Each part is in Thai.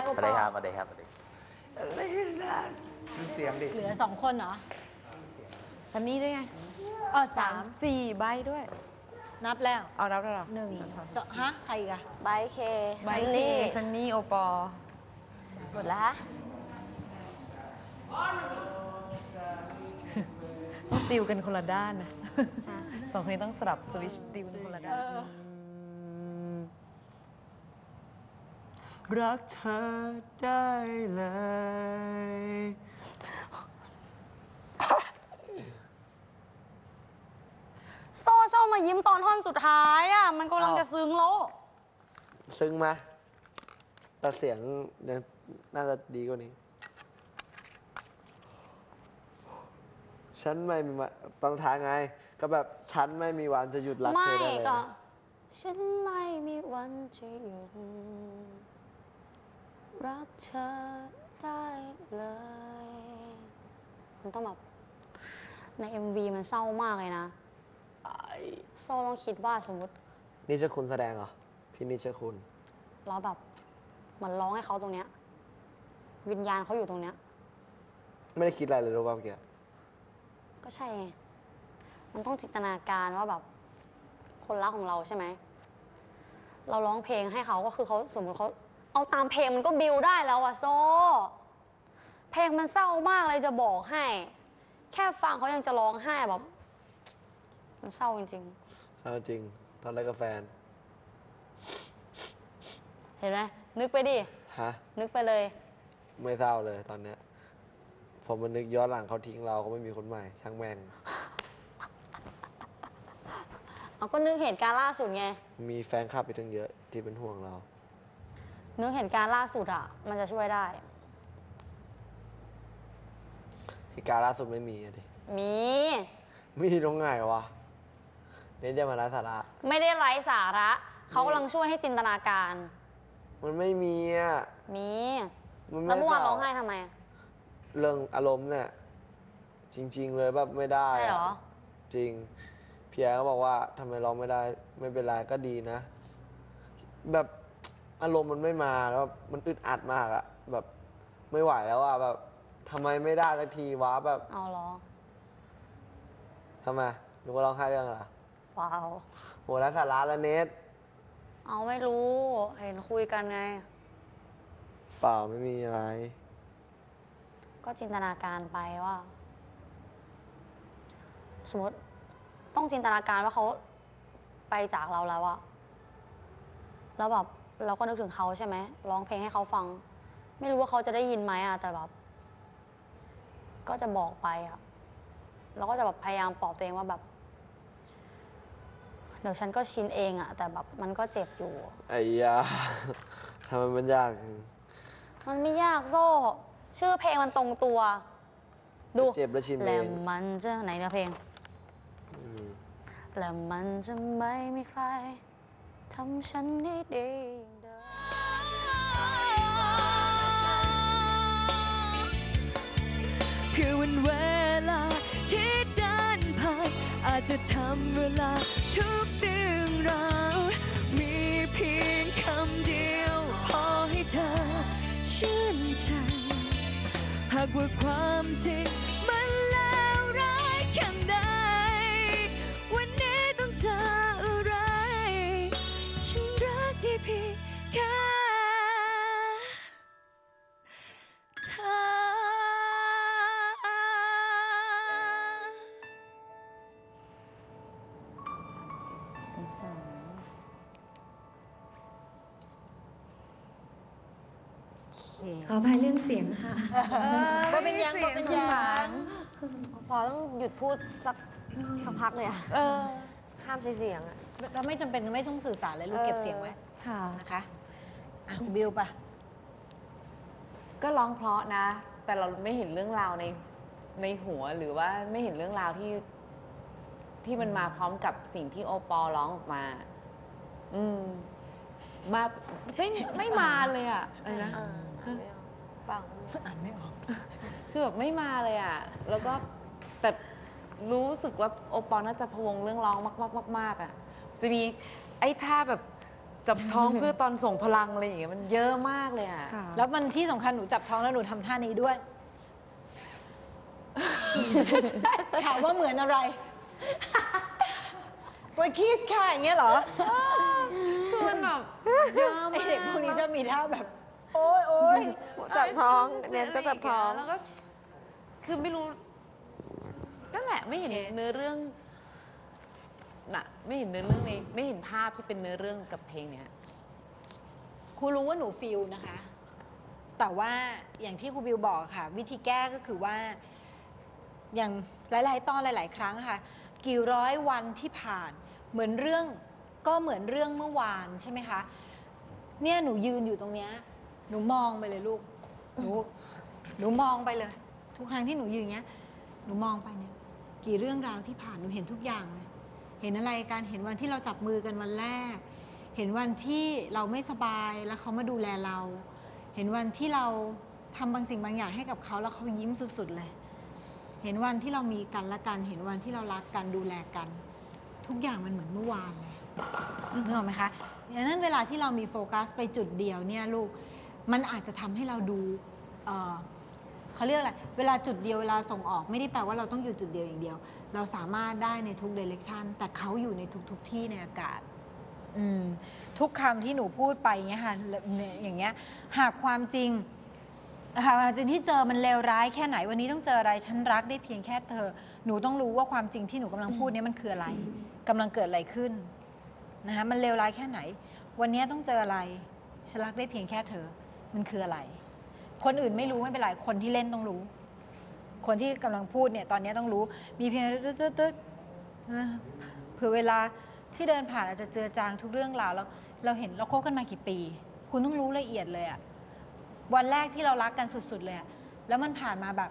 โอสวัสปดีอครับสวัสดีครับสวัสดีดูเสียงดิ เหลือสองคนเหรอซันนี่ด้วยไงอ๋อสามสี่ใบด้วย นับแล้วเอารับแล้วเหรอหนึ่งสองฮะใครอีกอะไบร์ทเคใบซันนี่นี่ ซันนี่โอปอหมดแล้วฮะต้องติวกันคนละด้านนะสองคนนี้ต้องสลับสวิตชติวกันคนละด้าน รักเธอได้เลย โซ่ชอบมายิ้มตอนท่อนสุดท้ายอะ มันกำลังจะซึ้งแล้ว ซึ้งไหมแต่เสียงยังน่าจะดีกว่านี้ ฉันไม่มีวันตอนท้ายไง ก็แบบฉันไม่มีวันจะหยุดรักเธไม่อได้เลยก็ นะ ฉันไม่มีวันจะหยุด รักเธอได้เลย มันต้องแบบใน MV มันเศร้ามากเลยนะไอ้โซ่ต้องคิดว่าสมมตินี่จะคุณแสดงเหรอ พี่นิชคุณ เราแบบเหมันร้องให้เขาตรงเนี้ย วิญญาณเขาอยู่ตรงเนี้ย ไม่ได้คิดอะไรเลยรู้ป่ะเมื่อกี้ก็ใช่ไง มันต้องจินตนาการว่าแบบ คนรักของเราใช่ไหม เราร้องเพลงให้เขาก็คือเขาสมมติเขา เอาตามเพลงมันก็บิวได้แล้วอะโซ เพลงมันเศร้ามากเลยจะบอกให้ แค่ฟังเขายังจะร้องไห้แบบ มันเศร้าจริงเอาจริง ตอนแรกกับแฟน ๆ เห็นไหมนึกไปดิ ฮะ นึกไปเลย ไม่เศร้าเลยตอนเนี้ยผมมันนึกย้อนหลังเขาทิ้งเราเขาไม่มีคนใหม่ ช่างแม่ง เอาก็นึกเหตุการณ์ล่าสุดไง มีแฟนคลับไปถึงเยอะที่เป็นห่วงเรา นึกเหตุการณ์ล่าสุดอะมันจะช่วยได้เหตุการณ์ล่าสุดไม่มีอะดิ มี มีตรงไหนวะเน้นจะมาไร้สาระ ไม่ได้ไร้สาระ เขากำลังช่วยให้จินตนาการ มันไม่มีอะมี มันแล้วไม่เมื่อวานเศร้ร้าองไห้ทำไม เรื่องอารมณ์เนี่ย จริง ๆ เลยแบบไม่ได้ใช่เหรอะจริงพี่แอร์ก็บอกว่าทำไมร้องไม่ได้ ไม่เป็นไรก็ดีนะ แบบ อารมณ์มันไม่มาแล้วมันอึดอัดมากอะแบบไม่ไหวแล้วอะแบบทำไมไม่ได้สักทีวะแบบเอาเหรอทำไมหนูก็ร้องไห้เรื่องอะไรเปล่าโหไร้สาระแล้วเนทเอาไม่รู้ เห็นคุยกันไง เปล่าไม่มีอะไร ก็จินตนาการไปว่า สมมติต้องจินตนาการว่าเขาไปจากเราแล้วอะแล้วแบบ เราก็นึกถึงเขาใช่ไหมร้องเพลงให้เขาฟัง ไม่รู้ว่าเขาจะได้ยินไหมอะแต่แบบ ก็จะบอกไปอะเราก็จะแบบพยายามปลอบตัวเองว่าแบบ เดี๋ยวฉันก็ชินเองอะแต่แบบมันก็เจ็บอยู่ไอ้ยา ทำไมมันยากจังมันไม่ยากโซ่ ชื่อเพลงมันตรงตัว ดูเจ็บและชินเอแล้วงมันจะไหนเนื้อเพลง อืม แล้วมันจะไม่มีใคร ทำฉันได้ดีอย่างเดิมคือวันเวลาที่เดินผ่านอาจจะทำเวลาทุกเรื่องราวมีเพียงคำเดียว พอให้เธอชื่นใจหากว่าความจริง ขออภัยเรื่องเสียงค่ะ บ่เป็นยังบ่เป็นยังพอต้องหยุดพูดสักสักพักเลยอะเออห้ามใช้เสียงอะเราไม่จำเป็นไม่ต้องสื่อสารเลยลูกเก็บเสียงไว้ ค่ะ นะคะอะบิวปะก็ร้องเพราะนะ แต่เราไม่เห็นเรื่องราวในในหัวหรือว่าไม่เห็นเรื่องราวที่ ที่มันมาพร้อมกับสิ่งที่โอปอร้องออกมา อืม มาไม่ไม่มาเลยอะอะไรนะฟัง อ่านไม่ออก คือแบบไม่มาเลยอะ แล้วก็แต่รู้สึกว่าโอปอลน่าจะพะวงเรื่องร้องมากๆมากๆอะ จะมีไอ้ท่าแบบจับท้องเพื่อตอนส่งพลังอะไรอย่างเงี้ยมันเยอะมากเลยอะ ค่ะแล้วมันที่สำคัญหนูจับท้องแล้วหนูทำท่านี้ด้วย ถามว่าเหมือนอะไร ปวยคีสค่ะอย่างเงี้ยเหรอคือมันแบบเยอะไอมากเด็กพวกนี้จะมีท่าแบบ โอ๊ยโอ๊ยจับท้องเนสก็จับท้อง แล้วก็ คือไม่รู้ นั่นแหละไม่เห็นเนื้อเรื่องน่ะไม่เห็นเนื้อเรื่องในไม่เห็นภาพที่เป็นเนื้อเรื่องกับเพลงเนี้ย ครูรู้ว่าหนูฟิลนะคะ แต่ว่าอย่างที่ครูบิวบอกค่ะ วิธีแก้ก็คือว่า อย่างหลาย ๆ ตอนหลาย ๆ ครั้งค่ะ กี่ร้อยวันที่ผ่าน เหมือนเรื่องก็เหมือนเรื่องเมื่อวานใช่ไหมคะ เนี่ยหนูยืนอยู่ตรงเนี้ยหนูมองไปเลยลูก หนูหนูมองไปเลย ทุกครั้งที่หนูยืนอย่างเงี้ย หนูมองไปเนี่ย กี่เรื่องราวที่ผ่านหนูเห็นทุกอย่างเลยเห็นอะไรการเห็นวันที่เราจับมือกันวันแรก เห็นวันที่เราไม่สบายแล้วเขามาดูแลเรา เห็นวันที่เราทำบางสิ่งบางอย่างให้กับเขาแล้วเขายิ้มสุด ๆ เลย เห็นวันที่เรามีกันและกัน เห็นวันที่เรารักกันดูแลกัน ทุกอย่างมันเหมือนเมื่อวานเลยนึกออกไหมคะดังนั้นเวลาที่เรามีโฟกัสไปจุดเดียวเนี่ยลูกมันอาจจะทำให้เราดูเอ่อเขาเรียกอะไรเวลาจุดเดียวเวลาส่งออกไม่ได้แปลว่าเราต้องอยู่จุดเดียวอย่างเดียว เราสามารถได้ในทุกเดเร c ชันแต่เขาอยู่ในทุกๆทที่ในอากาศอืมทุกคำที่หนูพูดไปอย่างเงี้ยค่ะเนี่ยอย่างเงี้ยหากความจริง หากความจริงที่เจอมันเลวร้ายแค่ไหนวันนี้ต้องเจออะไรฉันรักได้เพียงแค่เธอ หนูต้องรู้ว่าความจริงที่หนูกำลังพูดเนี้มันคืออะไรกำลังเกิดอะไรขึ้นนะคะมันเลวร้ายแค่ไหน วันนี้ต้องเจออะไรฉันรักได้เพียงแค่เธอ มันคืออะไร คนอื่นไม่รู้ไม่เป็นไรคนที่เล่นต้องรู้ คนที่กำลังพูดเนี่ยตอนนี้ต้องรู้ มีเพียงตึ๊ดตึ๊ดตึ๊ดนเผื่อเวลาที่เดินผ่านอาจจะเจอจางทุกเรื่องราวแล้วเราเห็นเราคบกันมากี่ปี คุณต้องรู้ละเอียดเลยอะ วันแรกที่เรารักกันสุดๆเลยอะแล้วมันผ่านมาแบบ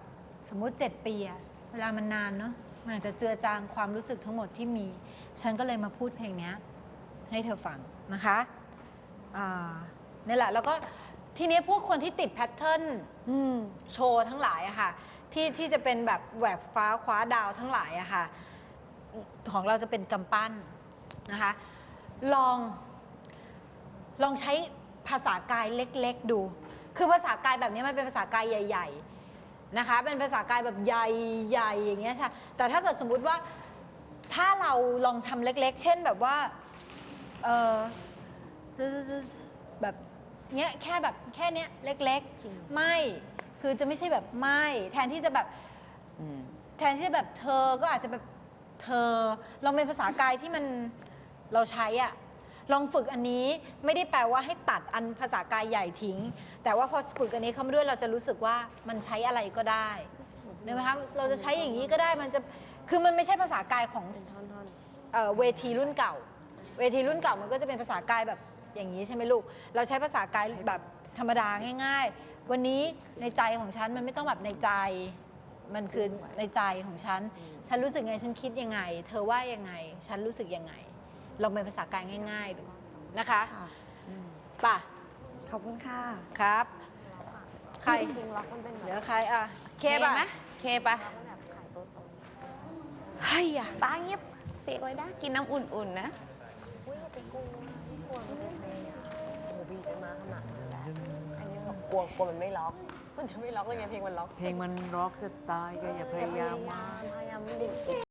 สมมุติ 7 ปีอะเวลามันนานเนาะมันอาจจะเจือจางความรู้สึกทั้งหมดที่มี ฉันก็เลยมาพูดเพลงนี้ให้เธอฟังนะคะอ่านี่แหละแล้วก็ทีนี้พวกคนที่ติดแพทเทิร์นโชว์ทั้งหลายอะค่ะที่ที่จะเป็นแบบแหวกฟ้าคว้าดาวทั้งหลายอะค่ะของเราจะเป็นกำปั้นนะคะลองลองใช้ภาษากายเล็ก ๆ ดู คือภาษากายแบบนี้มันเป็นภาษากายใหญ่ ๆนะคะ เป็นภาษากายแบบใหญ่ๆอย่างเงี้ยใช่แต่ถ้าเกิดสมมุติว่าถ้าเราลองทำเล็ก ๆ เช่นแบบว่าเออแบบเนี้ยแค่แบบแค่เนี้ยเล็กๆ ไม่คือจะไม่ใช่แบบไม่ แทนที่จะแบบอืมแทนที่จะแบบเธอก็อาจจะแบบเธอลองเป็นภาษากายที่มันเราใช้อะ ลองฝึกอันนี้ไม่ได้แปลว่าให้ตัดอันภาษากายใหญ่ทิ้ง แต่ว่าพอฝึกอันนี้เข้ามาด้วยเราจะรู้สึกว่ามันใช้อะไรก็ได้เห็นไหมคะเราจะใช้อย่างนี้ก็ได้มันจะคือมันไม่ใช่ภาษากายของเอ่อเวทีรุ่นเก่า เวทีรุ่นเก่ามันก็จะเป็นภาษากายแบบอย่างนี้ใช่ไหมลูก เราใช้ภาษากายแบบธรรมดาง่าย ๆ วันนี้ในใจของฉันมันไม่ต้องแบบในใจ มันคือในใจของฉัน ฉันรู้สึกไง ฉันคิดยังไง เธอว่ายังไง ฉันรู้สึกยังไง ลองเป็นภาษากายง่ายๆดูนะคะค่ะป่ะขอบคุณค่ะครับ ใคร จริงๆล็อกมันเป็นแบบเดี๋ยวใครอะเคเคป่ะไหมเคปะแบบขายตัวตรงเฮ้ยอะป้าเงียบเสียไว้ได้กินน้ำอุ่นๆนะ อุ้ยอย่าไปกลัวกลัวมันจะเป็นโอ้โหบีบกันมาขนาดนั้นแหละอันนี้แบบกลัวกลัวมันไม่ล็อก มันจะไม่ล็อกเลยไงเพลงมันล็อกเพลงมันร็อกจะตายก็อย่าพยายาม พยายามพยายามไม่ดึง